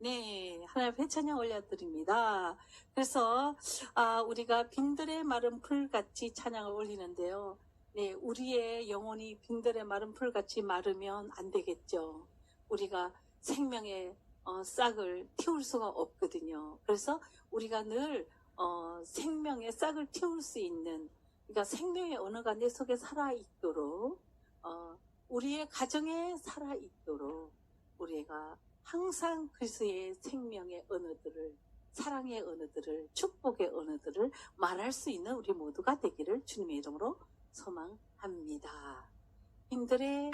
네, 하나님 회찬양 올려드립니다. 그래서 아, 우리가 빈들의 마른 풀같이 찬양을 올리는데요. 네, 우리의 영혼이 빈들의 마른 풀같이 마르면 안 되겠죠. 우리가 생명의 어, 싹을 틔울 수가 없거든요. 그래서 우리가 늘 어, 생명의 싹을 틔울 수 있는 그러니까 생명의 언어가 내 속에 살아 있도록 어, 우리의 가정에 살아 있도록 우리가 항상 그리스의 생명의 언어들을 사랑의 언어들을 축복의 언어들을 말할 수 있는 우리 모두가 되기를 주님의 이름으로 소망합니다. 힘들의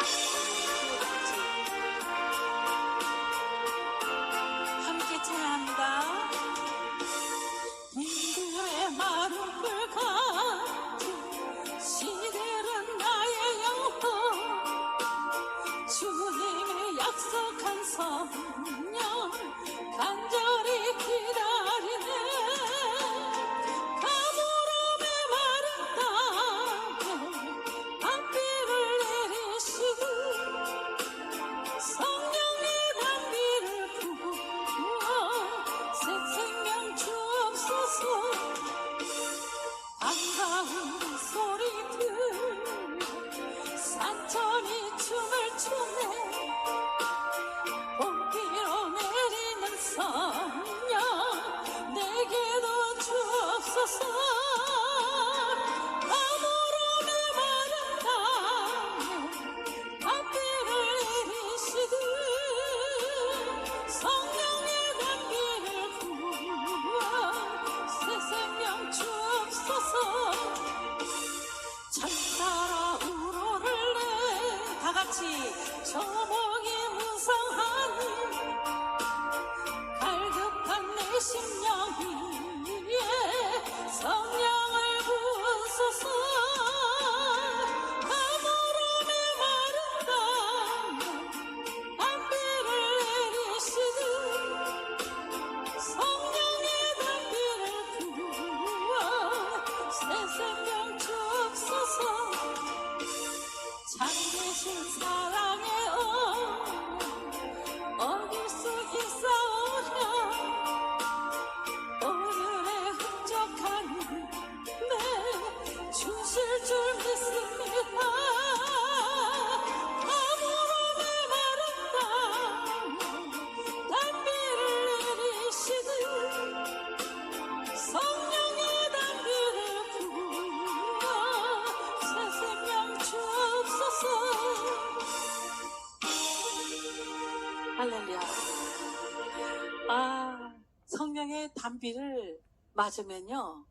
성령의 단비를 맞으면요,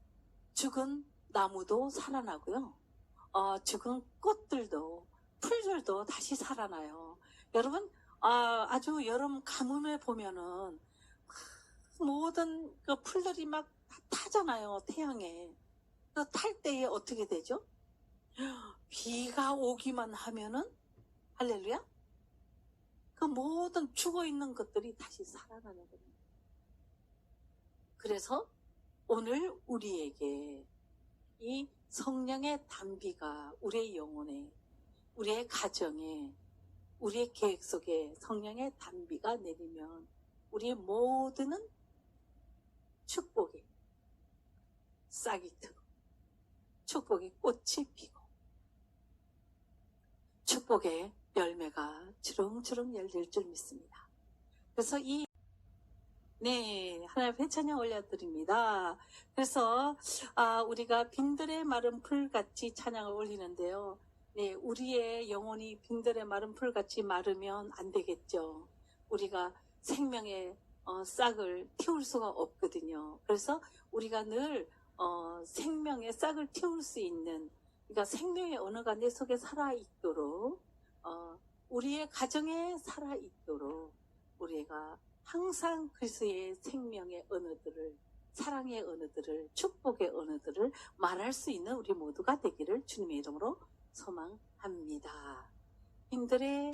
죽은 나무도 살아나고요, 어, 죽은 꽃들도, 풀들도 다시 살아나요. 여러분, 아, 아주 여름 가뭄에 보면은, 모든 그 풀들이 막다 타잖아요, 태양에. 그탈 때에 어떻게 되죠? 비가 오기만 하면은, 할렐루야? 그 모든 죽어 있는 것들이 다시 살아나는 겁니다. 그래서 오늘 우리에게 이 성령의 단비가 우리의 영혼에, 우리의 가정에, 우리의 계획 속에 성령의 단비가 내리면 우리의 모두는 축복이 싹이 트고 축복의 꽃이 피고 축복의 열매가 주렁주렁 열릴 줄 믿습니다. 그래서 이 네, 하나님 회찬양 올려드립니다. 그래서 아, 우리가 빈들의 마른 풀같이 찬양을 올리는데요. 네, 우리의 영혼이 빈들의 마른 풀같이 마르면 안 되겠죠. 우리가 생명의 어, 싹을 틔울 수가 없거든요. 그래서 우리가 늘 어, 생명의 싹을 틔울 수 있는 그러니까 생명의 언어가 내 속에 살아 있도록 어, 우리의 가정에 살아 있도록 우리가 항상 그리스의 생명의 언어들을 사랑의 언어들을 축복의 언어들을 말할 수 있는 우리 모두가 되기를 주님의 이름으로 소망합니다. 힘들의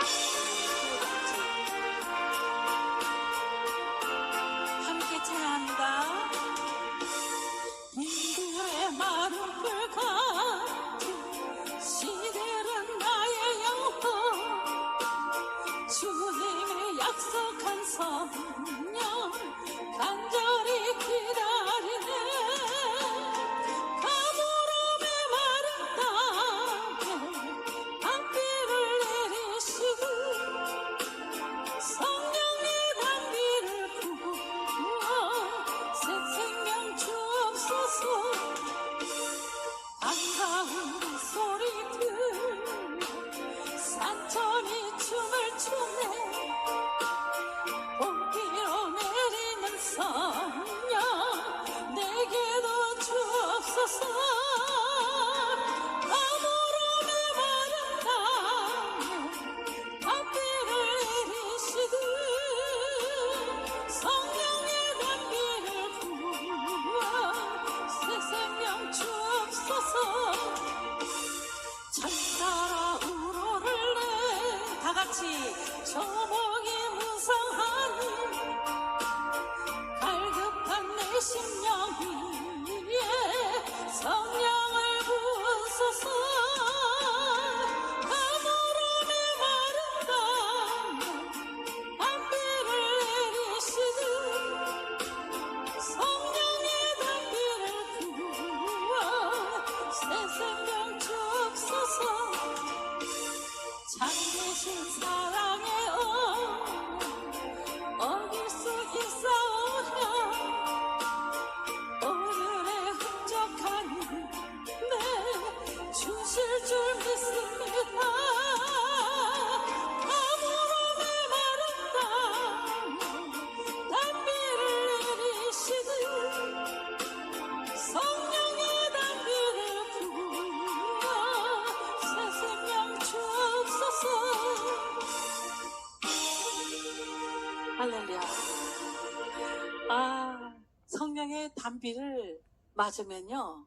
성령의 담비를 맞으면요,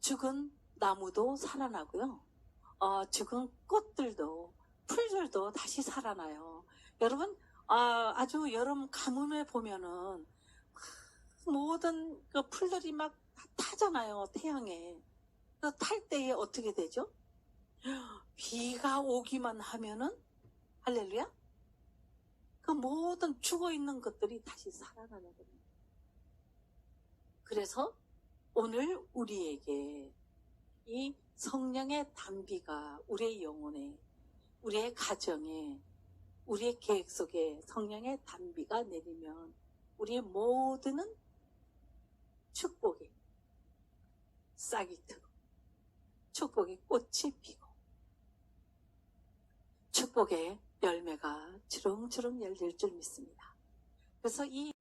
죽은 나무도 살아나고요, 어, 죽은 꽃들도, 풀들도 다시 살아나요. 여러분, 아, 아주 여름 가뭄에 보면은, 모든 그 풀들이 막다 타잖아요, 태양에. 그탈 때에 어떻게 되죠? 비가 오기만 하면은, 할렐루야? 그 모든 죽어 있는 것들이 다시 살아나는 겁니다. 그래서 오늘 우리에게 이 성령의 담비가 우리의 영혼에, 우리의 가정에, 우리의 계획 속에 성령의 담비가 내리면 우리의 모두는 축복이 싹이 트고 축복의 꽃이 피고 축복의 열매가 주렁주렁 열릴 줄 믿습니다. 그래서 이